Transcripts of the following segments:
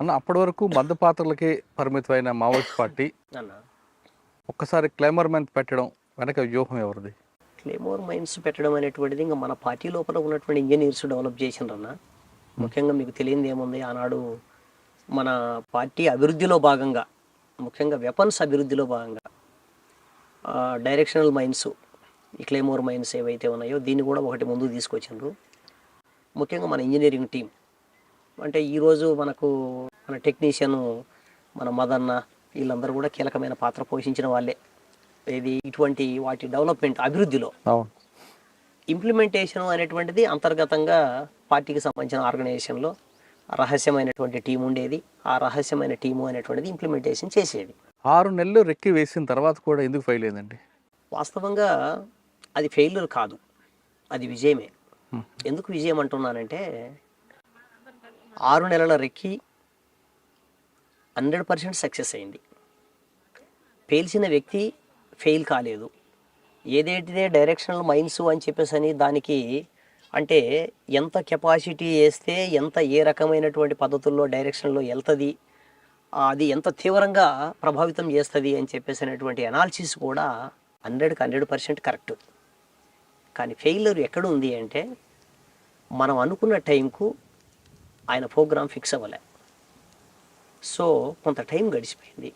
అన్న అప్పటి వరకు మద్దు పాత్రలకే పరిమితమైన మావోయిస్ట్ పార్టీ ఒక్కసారి క్లైమర్ మెంట్ పెట్టడం వెనక వ్యూహం ఎవరిది? క్లేమోర్ మైన్స్ పెట్టడం అనేటువంటిది ఇంకా మన పార్టీ లోపల ఉన్నటువంటి ఇంజనీర్స్ డెవలప్ చేసిండ్రన్న. ముఖ్యంగా మీకు తెలియంది ఏముంది? ఆనాడు మన పార్టీ అభివృద్ధిలో భాగంగా ముఖ్యంగా వెపన్స్ అభివృద్ధిలో భాగంగా డైరెక్షనల్ మైన్స్ ఈ క్లేమోర్ మైన్స్ ఏవైతే ఉన్నాయో దీన్ని కూడా ఒకటి ముందుకు తీసుకొచ్చిండ్రు. ముఖ్యంగా మన ఇంజనీరింగ్ టీం. అంటే ఈరోజు మనకు మన టెక్నీషియన్ మన మదన్న వీళ్ళందరూ కూడా కీలకమైన పాత్ర పోషించిన వాళ్ళే. ఇది ఇటువంటి వాటి డెవలప్మెంట్ అభివృద్ధిలో. ఇంప్లిమెంటేషన్ అనేటువంటిది అంతర్గతంగా పార్టీకి సంబంధించిన ఆర్గనైజేషన్లో రహస్యమైనటువంటి టీం ఉండేది. ఆ రహస్యమైన టీము అనేటువంటిది ఇంప్లిమెంటేషన్ చేసేది. ఆరు నెలలు రెక్కి వేసిన తర్వాత కూడా ఎందుకు ఫెయిల్ అయిందండి? వాస్తవంగా అది ఫెయిల్యూర్ కాదు. అది విజయమే. ఎందుకు విజయం అంటున్నానంటే ఆరు నెలల రెక్కి హండ్రెడ్ పర్సెంట్ సక్సెస్ అయింది. పేల్చిన వ్యక్తి ఫెయిల్ కాలేదు. ఏదైతే డైరెక్షనల్ మైన్స్ అని చెప్పేసి అని దానికి అంటే ఎంత కెపాసిటీ వేస్తే ఎంత ఏ రకమైనటువంటి పద్ధతుల్లో డైరెక్షన్లో వెళ్తుంది అది ఎంత తీవ్రంగా ప్రభావితం చేస్తుంది అని చెప్పేసి అనేటువంటి అనాలిసిస్ కూడా హండ్రెడ్కి హండ్రెడ్ పర్సెంట్ కరెక్ట్. కానీ ఫెయిల్యూర్ ఎక్కడ ఉంది అంటే మనం అనుకున్న టైంకు ఆయన ప్రోగ్రామ్ ఫిక్స్ అవ్వలే. సో కొంత టైం గడిచిపోయింది.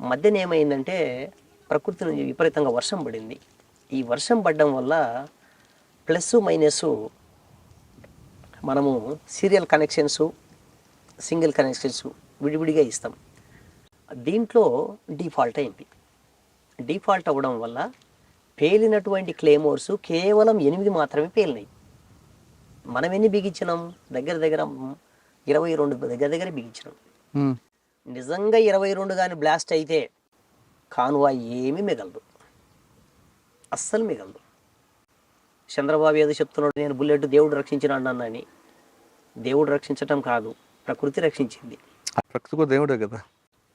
మధ్యన ఏమైందంటే ప్రకృతి నుంచి విపరీతంగా వర్షం పడింది. ఈ వర్షం పడడం వల్ల ప్లస్ మైనస్ మనము సీరియల్ కనెక్షన్స్ సింగిల్ కనెక్షన్స్ విడివిడిగా ఇస్తాం. దీంట్లో డిఫాల్ట్ అయింది. డిఫాల్ట్ అవ్వడం వల్ల పేలినటువంటి క్లేమోర్స్ కేవలం ఎనిమిది మాత్రమే పేలినాయి. మనం ఎన్ని బిగించినాం? దగ్గర దగ్గర ఇరవై రెండు దగ్గర దగ్గర బిగించినాం. నిజంగా ఇరవై రెండు కానీ బ్లాస్ట్ అయితే కానువా ఏమీ మిగలదు. అస్సలు మిగలదు. చంద్రబాబు ఏదో చెప్తున్నాడు నేను బుల్లెట్ దేవుడు రక్షించినాడు అన్నని దేవుడు రక్షించటం కాదు ప్రకృతి రక్షించింది. ప్రకృతి దేవుడే కదా.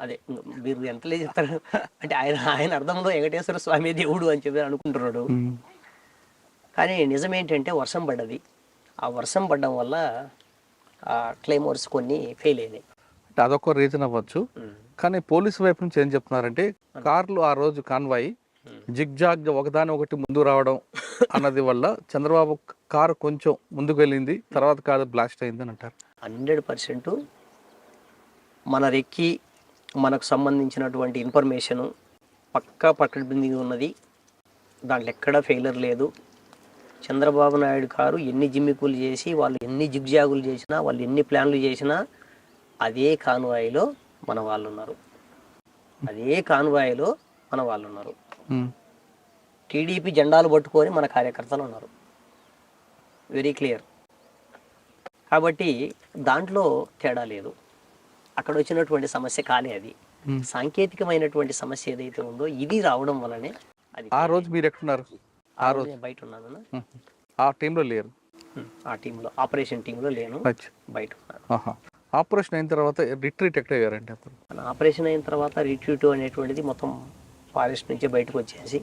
అదే మీరు ఎంతలే చెప్తారు? అంటే ఆయన ఆయన అర్థంలో వెంకటేశ్వర స్వామి దేవుడు అని చెప్పి అనుకుంటున్నాడు. కానీ నిజం ఏంటంటే వర్షం పడ్డది. ఆ వర్షం పడడం వల్ల ఆ క్లైమోర్స్ కొన్ని ఫెయిల్ అయినాయి. అంటే అదొక రీజన్ అవ్వచ్చు. కానీ పోలీసు వైపు నుంచి ఏం చెప్తున్నారంటే కార్లు ఆ రోజు కాన్వాయి జిగ్జాగ్ ఒకదాని ఒకటి ముందు రావడం అన్నది వల్ల చంద్రబాబు కారు కొంచెం ముందుకు వెళ్ళింది తర్వాత కాదు బ్లాస్ట్ అయిందని అంటారు. హండ్రెడ్ పర్సెంట్ మన రెక్కి మనకు సంబంధించినటువంటి ఇన్ఫర్మేషను పక్కా పక్కన ఉన్నది. దాంట్లో ఎక్కడా ఫెయిలర్ లేదు. చంద్రబాబు నాయుడు గారు ఎన్ని జిమ్మికులు చేసి వాళ్ళు ఎన్ని జిగ్జాగులు చేసినా వాళ్ళు ఎన్ని ప్లాన్లు చేసినా అదే కాన్వాయిలో మన వాళ్ళు ఉన్నారు అదే కాన్వాయిలో మన వాళ్ళు ఉన్నారు. టీడీపీ జెండాలు పట్టుకొని మన కార్యకర్తలు ఉన్నారు. వెరీ క్లియర్ కాబట్టి దాంట్లో తేడా లేదు. అక్కడ వచ్చినటువంటి సమస్య కాలే అది. సాంకేతికమైనటువంటి సమస్య ఏదైతే ఉందో ఇది రావడం వల్లనే అది ఆ రోజు మీరు ఎక్కడున్నారు? ఆ రోజు బయట ఉన్నాను. ఆ టీంలో లేరు ఆ టీంలో ఆపరేషన్ టీంలో లేను. బయట ఉన్నాను. ఆపరేషన్ అయిన తర్వాత రిట్రీట్ ఎక్కడ అయ్యారంటే అప్పుడు ఆపరేషన్ అయిన తర్వాత రిట్రీట్ అనేటువంటిది మొత్తం ఫారెస్ట్ నుంచి బయటకు వచ్చేసి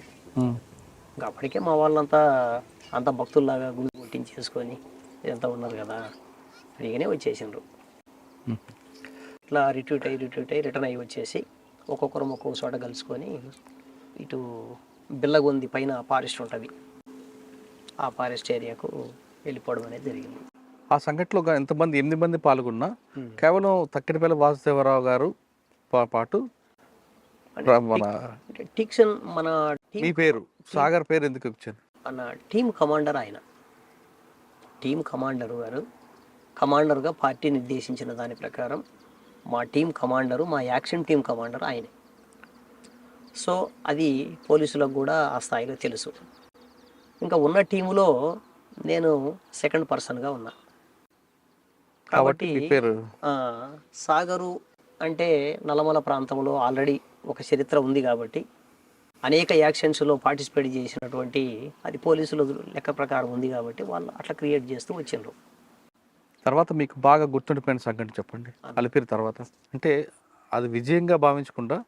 అప్పటికే మా వాళ్ళంతా అంత భక్తుల్లాగా గుడి కొట్టించేసుకొని ఇదంతా ఉన్నారు కదా ఫ్రీగానే వచ్చేసిండ్రు. ఇట్లా రిట్యూట్ అయ్యి రిట్యూట్ అయ్యి రిటర్న్ అయ్యి వచ్చేసి ఒక్కొక్కరం ఒక్కొక్క చోట కలుసుకొని ఇటు బిల్లగొంది పైన ఫారెస్ట్ ఉంటుంది. ఆ ఫారెస్ట్ ఏరియాకు వెళ్ళిపోవడం అనేది జరిగింది. ఆ సంఘటనలో ఎంతమంది ఎనిమిది మంది పాల్గొన్నా కేవలం తక్కిడిపల్లి వాసుదేవరావు గారు పాటు టిక్సన్ మన మీ పేరు సాగర్ పేరు ఎందుకు వచ్చింది మన టీం కమాండర్ ఆయన. టీం కమాండరు గారు. కమాండర్గా పార్టీ నిర్దేశించిన దాని ప్రకారం మా టీం కమాండరు మా యాక్షన్ టీం కమాండర్ ఆయనే. సో అది పోలీసులకు కూడా ఆ స్థాయిలో తెలుసు. ఇంకా ఉన్న టీములో నేను సెకండ్ పర్సన్గా ఉన్నా. కాబట్టి సాగరు అంటే నల్లమల ప్రాంతంలో ఆల్రెడీ ఒక చరిత్ర ఉంది కాబట్టి అనేక యాక్షన్స్లో పార్టిసిపేట్ చేసినటువంటి అది పోలీసుల లెక్క ప్రకారం ఉంది కాబట్టి వాళ్ళు అట్లా క్రియేట్ చేస్తూ వచ్చిండ్రు. తర్వాత మీకు బాగా గుర్తుండిపోయిన సంఘటన చెప్పండి. అలిపిరి తర్వాత. అంటే అది విజయంగా భావించకుండా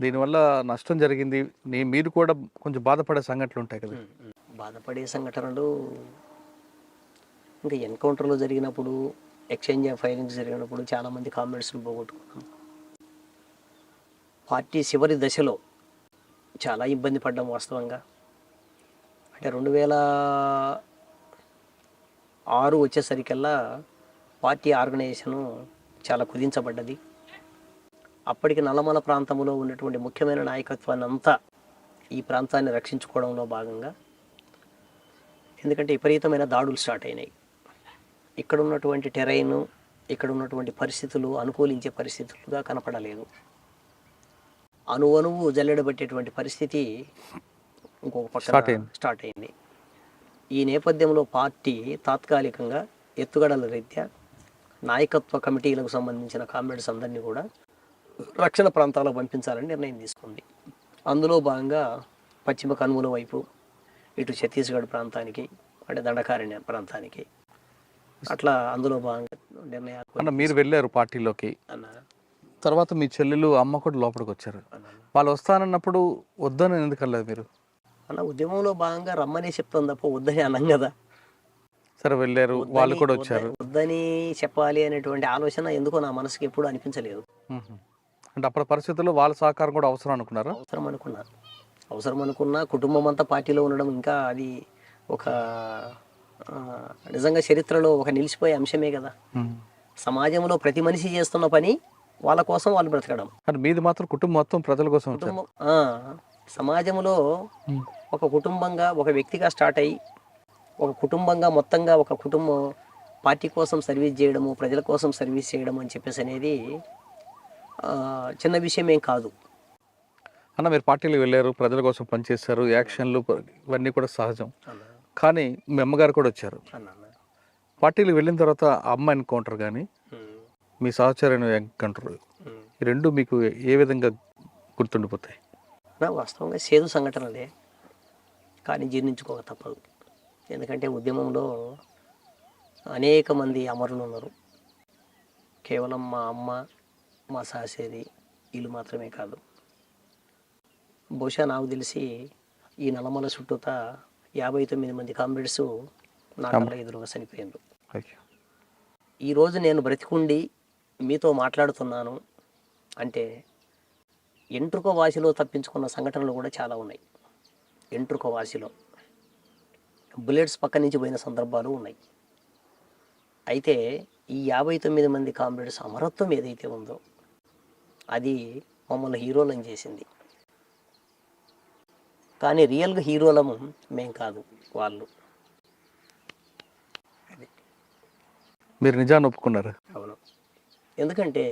దీనివల్ల నష్టం జరిగింది. నీ మీరు కూడా కొంచెం బాధపడే సంఘటనలు ఉంటాయి కదా. బాధపడే సంఘటనలు ఇంకా ఎన్కౌంటర్లో జరిగినప్పుడు ఎక్స్చేంజ్ ఆఫ్ ఫైరింగ్స్ జరిగినప్పుడు చాలామంది కామెంట్స్ని పోగొట్టుకున్నాం. పార్టీ చివరి దశలో చాలా ఇబ్బంది పడ్డాం వాస్తవంగా. అంటే రెండు వేల ఆరు వచ్చేసరికల్లా పార్టీ ఆర్గనైజేషను చాలా కుదించబడ్డది. అప్పటికి నల్లమల ప్రాంతంలో ఉన్నటువంటి ముఖ్యమైన నాయకత్వాన్ని అంతా ఈ ప్రాంతాన్ని రక్షించుకోవడంలో భాగంగా ఎందుకంటే విపరీతమైన దాడులు స్టార్ట్ అయినాయి. ఇక్కడ ఉన్నటువంటి టెరైన్ ఇక్కడ ఉన్నటువంటి పరిస్థితులు అనుకూలించే పరిస్థితులుగా కనపడలేదు. అణువణువు జల్లెడబట్టేటువంటి పరిస్థితి ఇంకొక అయింది. స్టార్ట్ అయింది. ఈ నేపథ్యంలో పార్టీ తాత్కాలికంగా ఎత్తుగడల రీత్యా నాయకత్వ కమిటీలకు సంబంధించిన కామ్రేడ్స్ అందరినీ కూడా రక్షణ ప్రాంతాలకు పంపించాలని నిర్ణయం తీసుకుంది. అందులో భాగంగా పశ్చిమ కనుమల వైపు ఇటు ఛత్తీస్గఢ్ ప్రాంతానికి అంటే దండకారణ్య ప్రాంతానికి. అట్లా అందులో భాగంగా నిర్ణయాలు అన్న మీరు వెళ్ళారు పార్టీలోకి. అన్న. తర్వాత మీ చెల్లెలు అమ్మ కూడా లోపలికి వచ్చారు. అన్న. వాళ్ళు వస్తానన్నప్పుడు వద్దని ఎందుకు అనలేదు మీరు? అన్న ఉద్యమంలో భాగంగా రమ్మని చెప్తాం తప్ప వద్దని అనం కదా. సరే వెళ్ళారు. వాళ్ళు కూడా వచ్చారు. వద్దని చెప్పాలి అనేటువంటి ఆలోచన ఎందుకో నా మనసుకి ఎప్పుడు అనిపించలేదు. అంటే అప్పటి పరిస్థితుల్లో వాళ్ళ సహకారం కూడా అవసరం అనుకున్నారా? అవసరం అనుకున్నా. అవసరం అనుకున్నా కుటుంబం అంతా పార్టీలో ఉండడం ఇంకా అది ఒక నిజంగా చరిత్రలో ఒక నిలిచిపోయే అంశమే కదా. సమాజంలో ప్రతి మనిషి చేస్తున్న పని వాళ్ళ కోసం వాళ్ళు బ్రతకడం. కానీ మీది మాత్రం కుటుంబం మొత్తం ప్రజల కోసం కుటుంబం సమాజంలో. ఒక కుటుంబంగా ఒక వ్యక్తిగా స్టార్ట్ అయ్యి ఒక కుటుంబంగా మొత్తంగా ఒక కుటుంబం పార్టీ కోసం సర్వీస్ చేయడము ప్రజల కోసం సర్వీస్ చేయడం అని చెప్పేసి అనేది చిన్న విషయం ఏం కాదు. అన్న మీరు పార్టీలకు వెళ్ళారు ప్రజల కోసం పనిచేశారు యాక్షన్లు ఇవన్నీ కూడా సహజం. కానీ మీ అమ్మగారు కూడా వచ్చారు. పార్టీలకు వెళ్ళిన తర్వాత అమ్మ ఎన్కౌంటర్ కానీ మీ సహచర్యం ఎన్కౌంటర్ రెండు మీకు ఏ విధంగా గుర్తుండిపోతాయి? నా వాస్తవంగా సేదు సంఘటనలే. కానీ జీర్ణించుకోక తప్పదు. ఎందుకంటే ఉద్యమంలో అనేక మంది అమరులు ఉన్నారు. కేవలం మా అమ్మ మా సాసేది వీళ్ళు మాత్రమే కాదు. బహుశా నాకు తెలిసి ఈ నల్లమల చుట్టూత యాభై తొమ్మిది మంది కామ్రేడ్స్ నా కళ్ళ ఎదురుగా చనిపోయిండ్రు. అయ్యో ఈరోజు నేను బ్రతికుండి మీతో మాట్లాడుతున్నాను అంటే ఎంట్రుక వాసిలో తప్పించుకున్న సంఘటనలు కూడా చాలా ఉన్నాయి. ఎంట్రుక వాసిలో బుల్లెట్స్ పక్క నుంచి పోయిన సందర్భాలు ఉన్నాయి. అయితే ఈ యాభై తొమ్మిది మంది కామ్రేడ్స్ అమరత్వం ఏదైతే ఉందో అది మమ్మల్ని హీరోలను చేసింది. కానీ రియల్గా హీరోలము మేం కాదు వాళ్ళు. మీరు నిజాన్ని ఒప్పుకున్నారు? అవును. ఎందుకంటే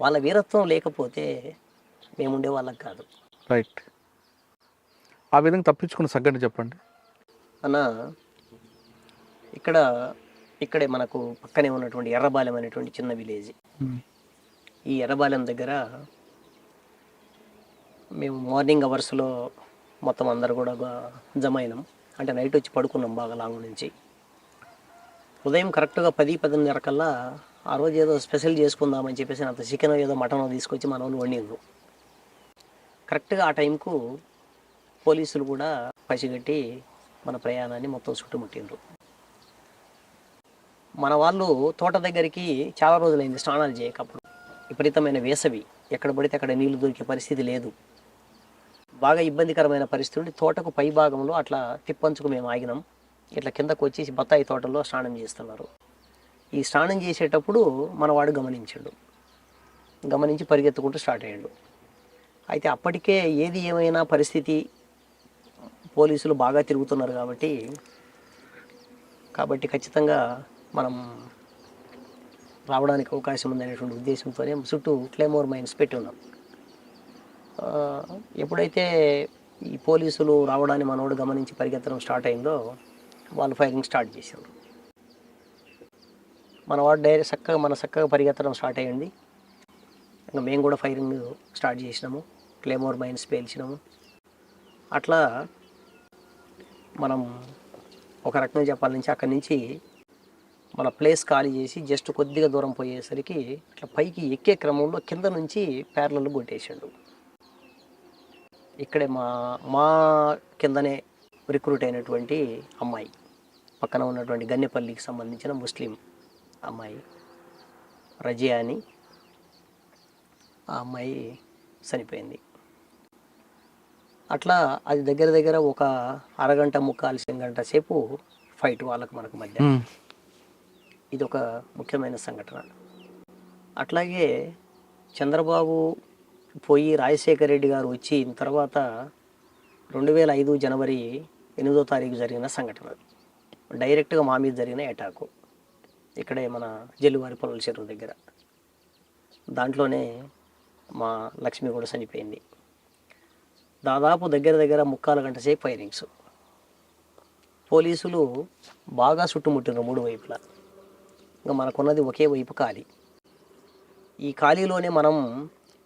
వాళ్ళ వీరత్వం లేకపోతే మేము ఉండే వాళ్ళం కాదు. రైట్. ఆ విధంగా తప్పించుకున్న సంఘటన చెప్పండి. అన్న ఇక్కడ ఇక్కడే మనకు పక్కనే ఉన్నటువంటి ఎర్రబాలెం అనేటువంటి చిన్న విలేజ్. ఈ ఎర్రబాలెం దగ్గర మేము మార్నింగ్ అవర్స్లో మొత్తం అందరు కూడా జమ అయినాం. అంటే నైట్ వచ్చి పడుకున్నాం బాగా లాంగ్ నుంచి. ఉదయం కరెక్ట్గా పది పదిన్నర కల్లా ఆ రోజు ఏదో స్పెషల్ చేసుకుందామని చెప్పేసి అంత చికెన్ ఏదో మటన్ తీసుకొచ్చి మన వాళ్ళు వండిండ్రు కరెక్ట్గా ఆ టైంకు పోలీసులు కూడా పసిగట్టి మన ప్రయాణాన్ని మొత్తం చుట్టుముట్టిండ్రు మన వాళ్ళు తోట దగ్గరికి చాలా రోజులైంది స్నానాలు చేయకప్పుడు. విపరీతమైన వేసవి. ఎక్కడ పడితే అక్కడ నీళ్ళు దొరికే పరిస్థితి లేదు. బాగా ఇబ్బందికరమైన పరిస్థితి ఉండి తోటకు పై భాగంలో అట్లా తిప్పంచుకు మేము ఆగినాం. ఇట్లా కిందకు వచ్చేసి బత్తాయి తోటలో స్నానం చేస్తున్నారు. ఈ స్నానం చేసేటప్పుడు మనవాడు గమనించాడు. గమనించి పరిగెత్తుకుంటూ స్టార్ట్ అయ్యాడు. అయితే అప్పటికే ఏది ఏమైనా పరిస్థితి పోలీసులు బాగా తిరుగుతున్నారు కాబట్టి కాబట్టి ఖచ్చితంగా మనం రావడానికి అవకాశం ఉందనేటువంటి ఉద్దేశంతోనే చుట్టూ క్లెమోర్ మైన్స్ పెట్టి ఉన్నాం ఎప్పుడైతే ఈ పోలీసులు రావడాన్ని మనోడు గమనించి పరిగెత్తడం స్టార్ట్ అయిందో వాళ్ళు ఫైరింగ్ స్టార్ట్ చేశారు. మన వాడు డైరెక్ట్ చక్కగా మన చక్కగా పరిగెత్తడం స్టార్ట్ అయ్యింది. ఇంకా మేము కూడా ఫైరింగ్ స్టార్ట్ చేసినాము. క్లేమోర్ మైన్స్ పేల్చినాము. అట్లా మనం ఒక రకంగా నుంచి అక్కడి నుంచి మన ప్లేస్ ఖాళీ చేసి జస్ట్ కొద్దిగా దూరం పోయేసరికి ఇట్లా పైకి ఎక్కే క్రమంలో కింద నుంచి పేర్లలో కొట్టేసిండు. ఇక్కడే మా మా కిందనే రిక్రూట్ అయినటువంటి అమ్మాయి పక్కన ఉన్నటువంటి గన్నెపల్లికి సంబంధించిన ముస్లిం అమ్మాయి రజియా అని ఆ అమ్మాయి చనిపోయింది. అట్లా అది దగ్గర దగ్గర ఒక అరగంట ముక్కాల్సిన గంట సేపు ఫైట్ వాళ్ళకు మనకు మధ్య. ఇది ఒక ముఖ్యమైన సంఘటన. అట్లాగే చంద్రబాబు పోయి రాజశేఖర రెడ్డి గారు వచ్చి తర్వాత రెండు వేల ఐదు జనవరి ఎనిమిదో తారీఖు జరిగిన సంఘటన. డైరెక్ట్గా మా మీద జరిగిన అటాకు. ఇక్కడే మన జల్లువారి పొలాల చెరువు దగ్గర. దాంట్లోనే మా లక్ష్మి కూడా చనిపోయింది. దాదాపు దగ్గర దగ్గర ముక్కాల గంట సేపు ఫైరింగ్స్. పోలీసులు బాగా చుట్టుముట్టిన మూడు వైపులా. ఇంకా మనకున్నది ఒకే వైపు ఖాళీ. ఈ ఖాళీలోనే మనం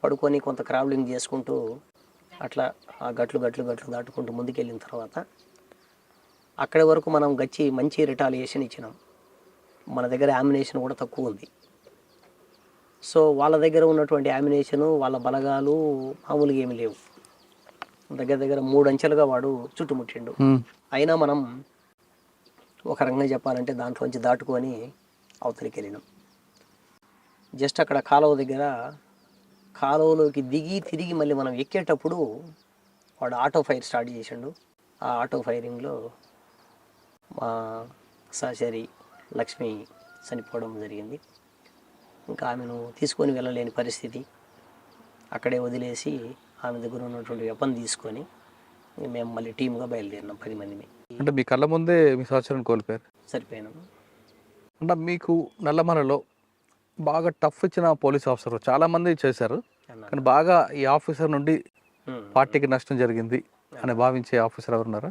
పడుకొని కొంత క్రావలింగ్ చేసుకుంటూ అట్లా ఆ గట్లు గట్లు గట్లు దాటుకుంటూ ముందుకెళ్ళిన తర్వాత అక్కడి వరకు మనం గచ్చి మంచి రిటాలియేషన్ ఇచ్చినాం. మన దగ్గర యామినేషన్ కూడా తక్కువ ఉంది. సో వాళ్ళ దగ్గర ఉన్నటువంటి యామినేషను వాళ్ళ బలగాలు మామూలుగా ఏమి లేవు. దగ్గర దగ్గర మూడు అంచెలుగా వాడు చుట్టుముట్టిండు. అయినా మనం ఒక రకంగా చెప్పాలంటే దాంట్లోంచి దాటుకొని అవతలికి వెళ్ళినాం జస్ట్ అక్కడ కాలువ దగ్గర కాలువలోకి దిగి తిరిగి మళ్ళీ మనం ఎక్కేటప్పుడు వాడు ఆటో ఫైర్ స్టార్ట్ చేసిండు. ఆ ఆటో ఫైరింగ్లో మా సహచరి లక్ష్మి చనిపోవడం జరిగింది. ఇంకా ఆమెను తీసుకొని వెళ్ళలేని పరిస్థితి. అక్కడే వదిలేసి ఆమె దగ్గర ఉన్నటువంటి వెపన్ తీసుకొని మేము మళ్ళీ టీమ్గా బయలుదేరినాం పది మందిని. అంటే మీ కళ్ళ ముందే మీ సహచరుని కోల్పోయారు? సరిపోయినాము అంటే మీకు నల్లమలలో బాగా టఫ్ ఇచ్చిన పోలీస్ ఆఫీసర్ చాలా మంది చేశారు కానీ బాగా ఈ ఆఫీసర్ నుండి. పార్టీకి నష్టం జరిగింది అని భావించే ఆఫీసర్ ఎవరున్నారా?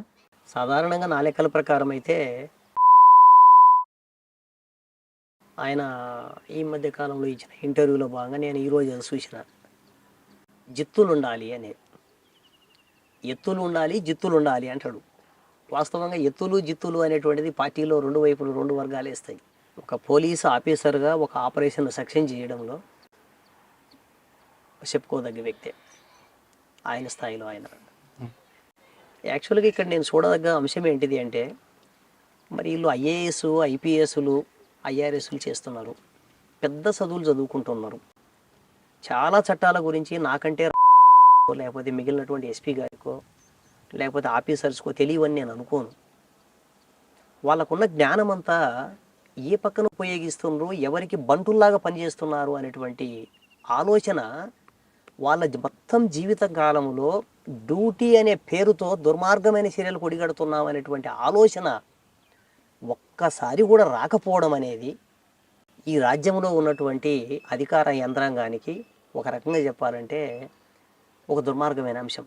సాధారణంగా నా లెక్కల ప్రకారం అయితే ఆయన ఈ మధ్య కాలంలో ఇచ్చిన ఇంటర్వ్యూలో భాగంగా నేను ఈరోజు చూసిన. జిత్తులు ఉండాలి అని. ఎత్తులు ఉండాలి జిత్తులు ఉండాలి అంటాడు. వాస్తవంగా ఎత్తులు జిత్తులు అనేటువంటిది పార్టీలో రెండు వైపులు రెండు వర్గాలు వేస్తాయి. ఒక పోలీసు ఆఫీసర్గా ఒక ఆపరేషన్ సక్సెస్ చేయడంలో చెప్పుకోదగ్గ వ్యక్తే. ఆయన స్థాయిలో ఆయన. యాక్చువల్గా ఇక్కడ నేను చూడదగ్గ అంశం ఏంటిది అంటే మరి వీళ్ళు ఐఏఎస్ ఐపీఎస్లు ఐఆర్ఎస్లు చేస్తున్నారు. పెద్ద చదువులు చదువుకుంటున్నారు. చాలా చట్టాల గురించి నాకంటే లేకపోతే మిగిలినటువంటి ఎస్పీ గారికో లేకపోతే ఆఫీసర్స్కో తెలియవని నేను అనుకోను. వాళ్ళకున్న జ్ఞానం అంతా ఏ పక్కన ఉపయోగిస్తున్నారు ఎవరికి బంటుల్లాగా పనిచేస్తున్నారు అనేటువంటి ఆలోచన వాళ్ళ మొత్తం జీవిత కాలంలో డ్యూటీ అనే పేరుతో దుర్మార్గమైన చర్యలు కొడిగడుతున్నాం అనేటువంటి ఆలోచన ఒక్కసారి కూడా రాకపోవడం అనేది ఈ రాజ్యంలో ఉన్నటువంటి అధికార యంత్రాంగానికి ఒక రకంగా చెప్పాలంటే ఒక దుర్మార్గమైన అంశం.